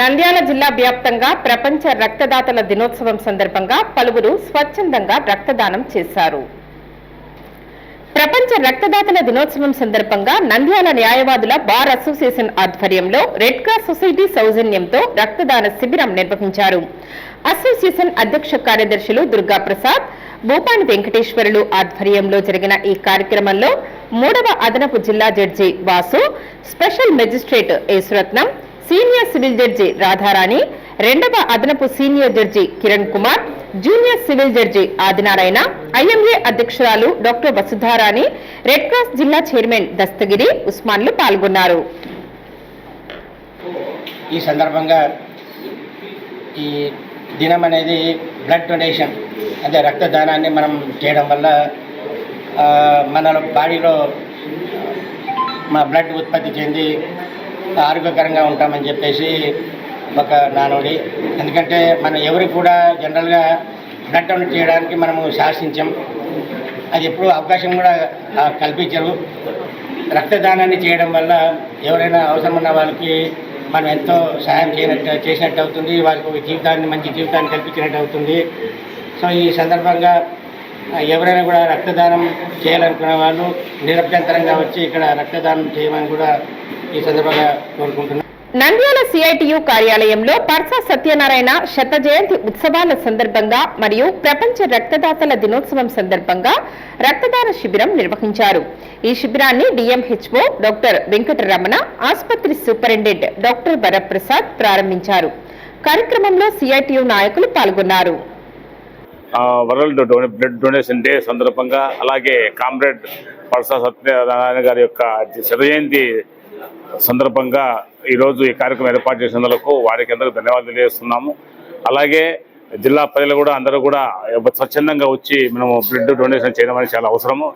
నంద్యాల జిల్లా వ్యాప్తంగా ప్రపంచ రక్తదాతల దినోత్సవం సందర్భంగా పలువురు స్వచ్ఛందంగా రక్తదానం చేశారు. ప్రపంచ రక్తదాతల దినోత్సవం సందర్భంగా నంద్యాల న్యాయవాదుల బార్ అసోసియేషన్ ఆధ్వర్యంలో రెడ్ క్రాస్ సొసైటీ సౌజన్యంతో రక్తదాన శిబిరం నిర్వహించారు. అసోసియేషన్ అధ్యక్ష కార్యదర్శులు దుర్గా ప్రసాద్ భూపాని వెంకటేశ్వరులు ఆధ్వర్యంలో జరిగిన ఈ కార్యక్రమంలో మూడవ అదనపు జిల్లా judge Vasu special magistrate Yesuratnam senior civil judge Radharani రెండవ అదనపు senior judge Kiran Kumar junior civil judge Adinarayana IMA అధ్యక్షురాలు డాక్టర్ వసుధారాణి రెడ్ క్రాస్ జిల్లా చైర్మన్ దస్తగిరి ఉస్మాన్లు పాల్గొన్నారు. ఈ సందర్భంగా ఈ దినం అనేది బ్లడ్ డొనేషన్ అంటే రక్తదానాన్ని మనం చేయడం వల్ల మన బాడీలో మా బ్లడ్ ఉత్పత్తి చెంది ఆరోగ్యకరంగా ఉంటామని చెప్పేసి ఒక నానుడి. ఎందుకంటే మనం ఎవరు కూడా జనరల్గా బ్లడ్ డొనేట్ చేయడానికి మనము శాసించాం. అది ఎప్పుడూ అవకాశం కూడా కల్పించరు. రక్తదానాన్ని చేయడం వల్ల ఎవరైనా అవసరం ఉన్న వాళ్ళకి మనం ఎంతో సహాయం చేయనట్టు చేసినట్టు అవుతుంది. వాళ్ళకి ఒక జీవితాన్ని మంచి జీవితాన్ని కల్పించినట్టు అవుతుంది. సో ఈ సందర్భంగా ఎవరైనా కూడా రక్తదానం చేయాలనుకునే వాళ్ళు నిరభ్యంతరంగా వచ్చి ఇక్కడ రక్తదానం చేయమని కూడా ఈ సందర్భంగా కోరుకుంటున్నాను నంద్యాల సిఐటియు కార్యాలయంలో పర్సా సత్యనారాయణ శత జయంతి ఉత్సవాల సందర్భంగా మరియు ప్రపంచ రక్తదాతల దినోత్సవం సందర్భంగా రక్తదాన శిబిరం నిర్వహించారు. ఈ శిబిరాన్ని డిఎంహెచ్ఓ డాక్టర్ వెంకటరమణ ఆసుపత్రి సూపరింటెండెంట్ డాక్టర్ వరప్రసాద్ ప్రారంభించారు. కార్యక్రమంలో సిఐటియు నాయకులు పాల్గొన్నారు. World done blood donation day సందర్భంగా అలాగే కామ్రేడ్ పర్సా సత్యనారాయణ గారి యొక్క శత జయంతి సందర్భంగా ఈరోజు ఈ కార్యక్రమం ఏర్పాటు చేసినందుకు వారికి అందరూ ధన్యవాదాలు తెలియజేస్తున్నాము. అలాగే జిల్లా ప్రజలు కూడా అందరూ కూడా స్వచ్ఛందంగా వచ్చి మనము బ్లడ్ డొనేషన్ చేయడం అనేది చాలా అవసరము.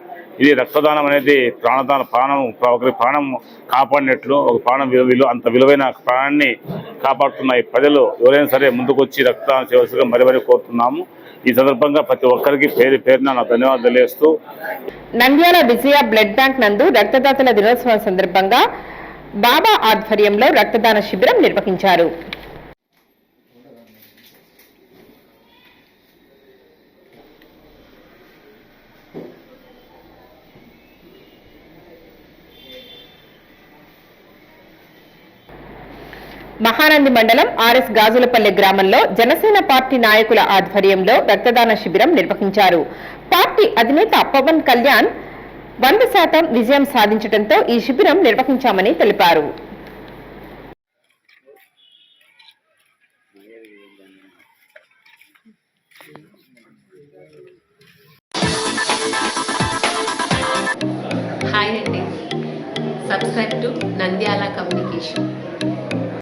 ఇది రక్తదానం అనేది ప్రాణదాన ప్రాణం ఒకరి ప్రాణం కాపాడినట్లు ఒక ప్రాణం విలువ అంత విలువైన ప్రాణాన్ని కాపాడుతున్న ఈ ప్రజలు ఎవరైనా సరే ముందుకొచ్చి రక్తదానం చేయవలసిగా మరి మరి కోరుతున్నాము. ఈ సందర్భంగా ప్రతి ఒక్కరికి పేరు పేరున నా ధన్యవాదాలు తెలియజేస్తూ నంద్యాల విజయ బ్లడ్ బ్యాంక్ నందు రక్తదాతల దినోత్సవం సందర్భంగా బాబా ఆధ్వర్యంలో రక్తదాన శిబిరం నిర్వహించారు. మహానంది మండలం ఆర్ఎస్ గాజులపల్లె గ్రామంలో జనసేన పార్టీ నాయకుల ఆధ్వర్యంలో రక్తదాన శిబిరం నిర్వహించారు. పార్టీ అధినేత పవన్ కళ్యాణ్ వంద శాతం విజయం సాధించడంతో ఈ శిబిరం నిర్వహించామని తెలిపారు. హాయ్ అండి సబ్స్క్రైబ్ టు నంద్యాల కమ్యూనికేషన్